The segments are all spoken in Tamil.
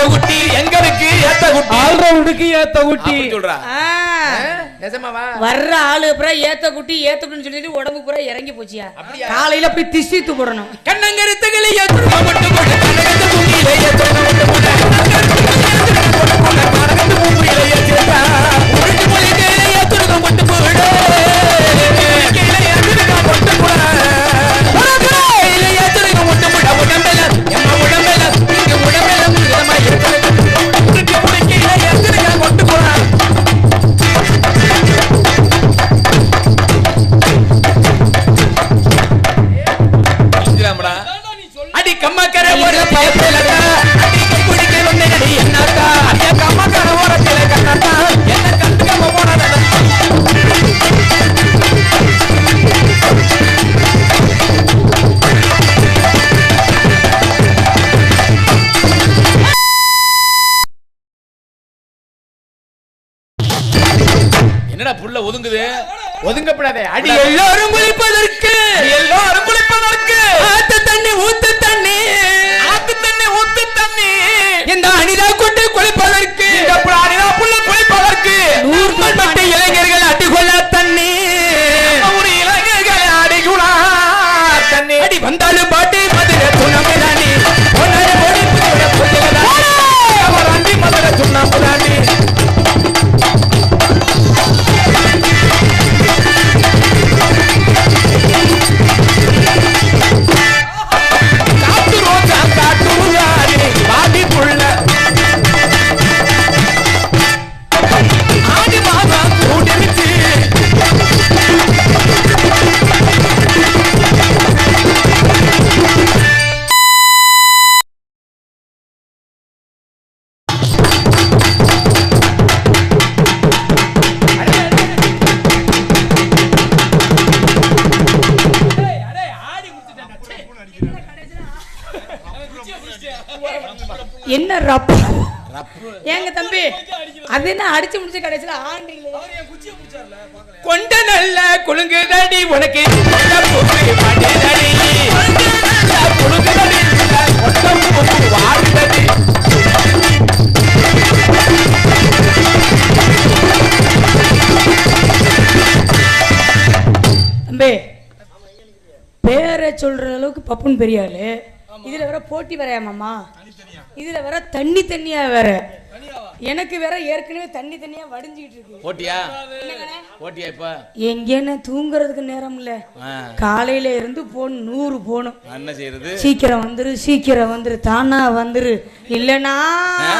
ஏத்த குட்டி எங்களுக்கு ஏத்த குட்டி. ஆல்ரவுண்டுக்கு ஏத்த அப்படி சொல்றா. நிஜமாவா? வர்ற ஆளு பூரா ஏத்த குட்டி ஏத்த குட்டின்னு சொல்லிட்டு உடம்பு பூரா இறங்கி போச்சியா? காலையில அப்படி திஷ்டி தூக்குறணும் கண்ணங்கருத்துகளை ஏத்துருவா மட்டும் கூட கனகத்து அடி கம்மக்கர ஒரு பயப்பிலக்கா அடி கைப்பிடிக்க வந்த நடி என்னாக்கா? அடிய கம்மக்கர ஓரத்தில கண்ணாக்கா. என்ன கண்டுக்காம போனதா என்னடா புள்ள ஒதுங்குது? ஒதுங்கப்படாதே. அடி எல்லாரும் குளிப்பதற்கு என்ன ரப்பு? ஏங்க தம்பி அது என்ன அடிச்சு முடிச்சு கடைசியில ஆண்டிங்களே கொண்ட நல்ல குலுங்குதடி உனக்கு. தம்பி பேரை சொல்ற அளவுக்கு பப்புன்னு பெரிய ஆளு இதுல வேற போட்டி வரையாமாமா இதுல வேற தண்ணி தண்ணியா வேற. எனக்கு வேற ஏற்கனவே தண்ணி தண்ணியா வடிஞ்சுக்கிட்டு இருக்கு. போட்டியா? போட்டியா இப்ப? எங்கேன்னு தூங்குறதுக்கு நேரம் இல்ல. காலையில இருந்து போன் நூறு போகணும் என்ன செய்யறது சீக்கிரம் வந்துரு சீக்கிரம் வந்துரு தானா வந்துரு. இல்லனா ஆ,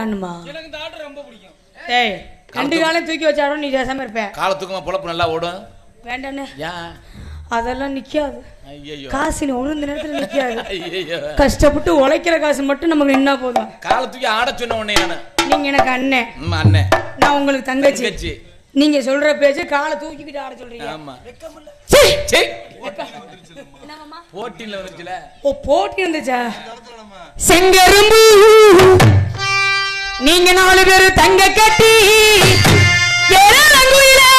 எனக்கு இந்த ஆட்டம் ரொம்ப பிடிக்கும். ஏய் ரெண்டு காலம் தூக்கி வச்சாலும் நீ பேசாம இருப்ப. காலத்துக்குமா பொழப்பு நல்லா ஓடும். வேண்டாண்ணே. ஏன்? அதெல்லாம் நிக்காது. ஐயோ காசு நீ உழுந்த நேரத்துல நிக்காது. ஐயோ கஷ்டப்பட்டு உழைக்கிற காசு மட்டும் நமக்கு நின்னா போதும். காலத்துக்கு ஆட சொன்ன உடனே நானு. நீங்க எனக்கு அண்ணன் அண்ணன் நான் உங்களுக்கு தங்கச்சி. நீங்க சொல்ற பேச்சு காலை தூக்கிக்கிட்டு ஆட சொல்றீங்க. ஆமா? போட்டியில வந்துச்சுல ஓ போட்டி இருந்துச்சா செங்கரும்பு! நீங்க நாலு பேரு தங்க கட்டி ஏறாங்குயிலே.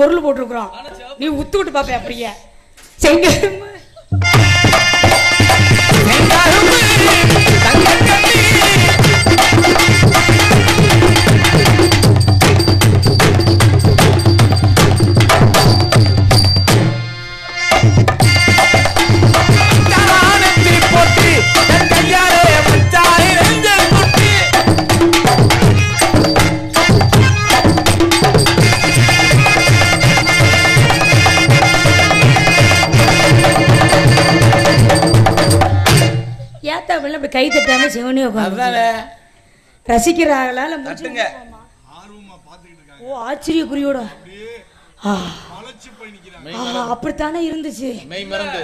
பொருள் போட்டிருக்கிறோம். நீ உத்து விட்டு பாப்ப அப்படியே. செங்கல் கை தட்டாம சிவனே உட்காந்து அதுதானே ரசிக்கிறாங்களா இல்ல மூச்சு தட்டுங்க. விட்டுருவோமா? ஓ ஆச்சரிய குறியோட அப்படித்தானே இருந்துச்சு. மெய் மறந்து.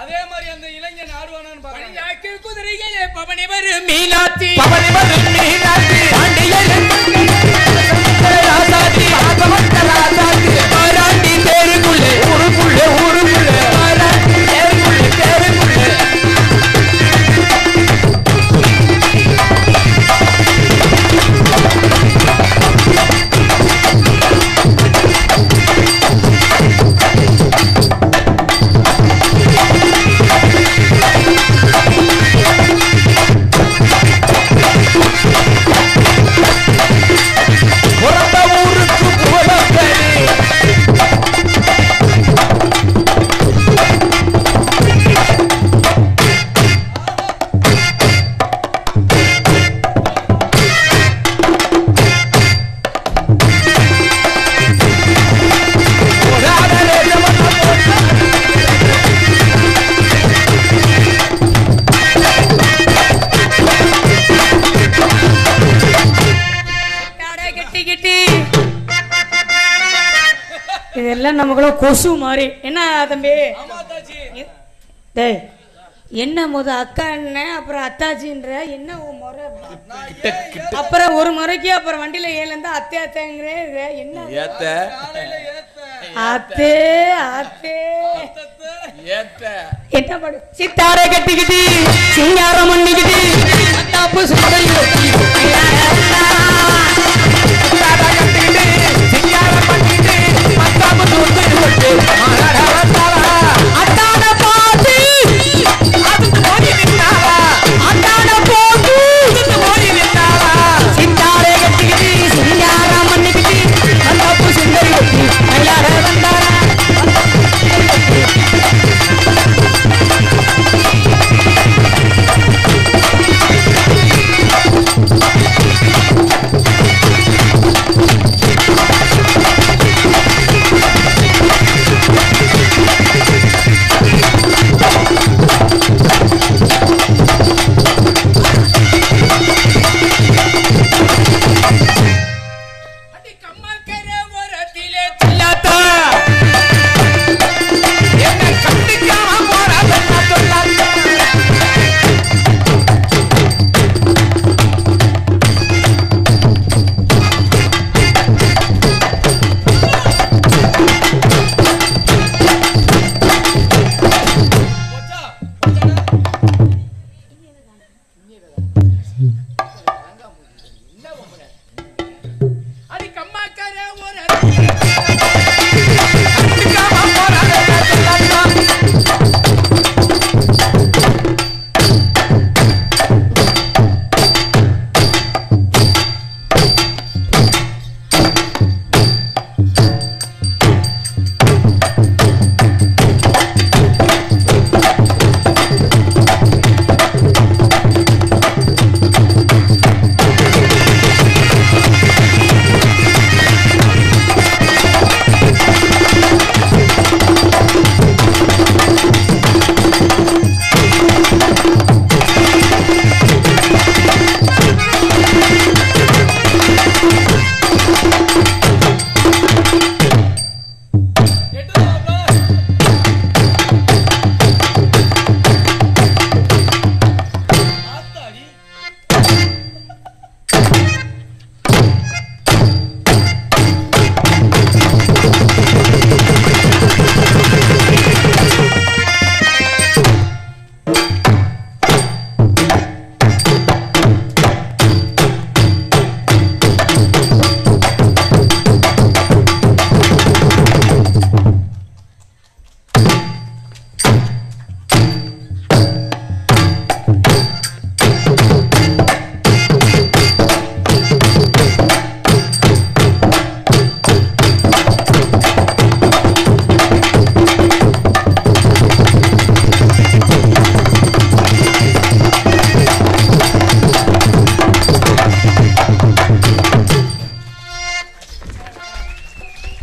அதே மாதிரி அந்த இளைஞன் ஆடுவானான்னு பாருங்க குதிரைகளே பவனி வரும் மீனாட்சி. நமக்குள்ள கொசு மாதிரி. என்ன தம்பி? டேய் என்ன முத அக்கா என்ன அப்புறம் அத்தாச்சின்ற என்ன முறை? அப்புறம் ஒரு முறைக்கு அப்புறம் வண்டியில ஏலந்தா அத்தை அத்தைங்கிறே என்ன? ஏத்த. காலையில ஏத்த. அத்தே அத்தே. ஏத்த. என்ன பாடு சித்தாரை கட்டிக்கிட்டு சிங்காரம் பண்ணிக்கிட்டு Thank you.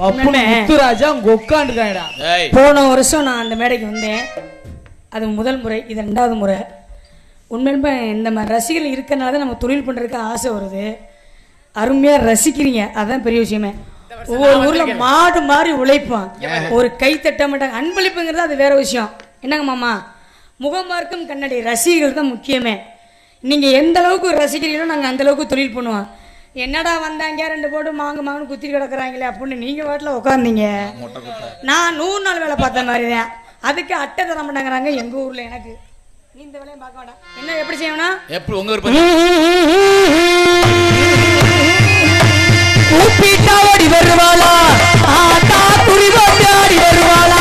முத்துராஜா உட்காந்துருக்காங்கடா ஏய். போன வருஷம் நான் அந்த மேடைக்கு வந்தேன். அது முதல் முறை இது ரெண்டாவது முறை. உண்மையிலுமே இந்த மாதிரி ரசிகர்கள் இருக்கனால தான் நம்ம தொழில் பண்ணுறதுக்கு ஆசை வருது. அருமையாக ரசிக்கிறீங்க. அதான் பெரிய விஷயமே. ஒவ்வொரு ஊரில் மாடு மாதிரி உழைப்போம் ஒரு கை தட்ட மாட்டாங்க. அன்பளிப்புங்கிறது அது வேற விஷயம். என்னங்க மாமா? முகமார்க்கும் கண்ணாடி ரசிகர்கள் தான் முக்கியமே. நீங்கள் எந்த அளவுக்கு ரசிக்கிறீங்களோ நாங்கள் அந்த அளவுக்கு தொழில் பண்ணுவோம். என்னடா வந்தாங்க ரெண்டு போட்டு மாங்கு மாங்குன்னு குத்தி கிடக்குறாங்களே அப்படின்னு நீங்கள் வாட்டில் உட்காந்தீங்க நான் நூறு நாள் வேலை பார்த்த மாதிரி தான். அதுக்கு அட்டை தர மாட்டேங்கிறாங்க எங்கள் ஊரில் எனக்கு. நீ இந்த வேலையும் பார்க்க வேண்டாம். என்ன எப்படி செய்யணும்னா எப்படி உங்கள் விருப்பம் வருவாளா? ஆத்தா துரிவாடி வருவாளா?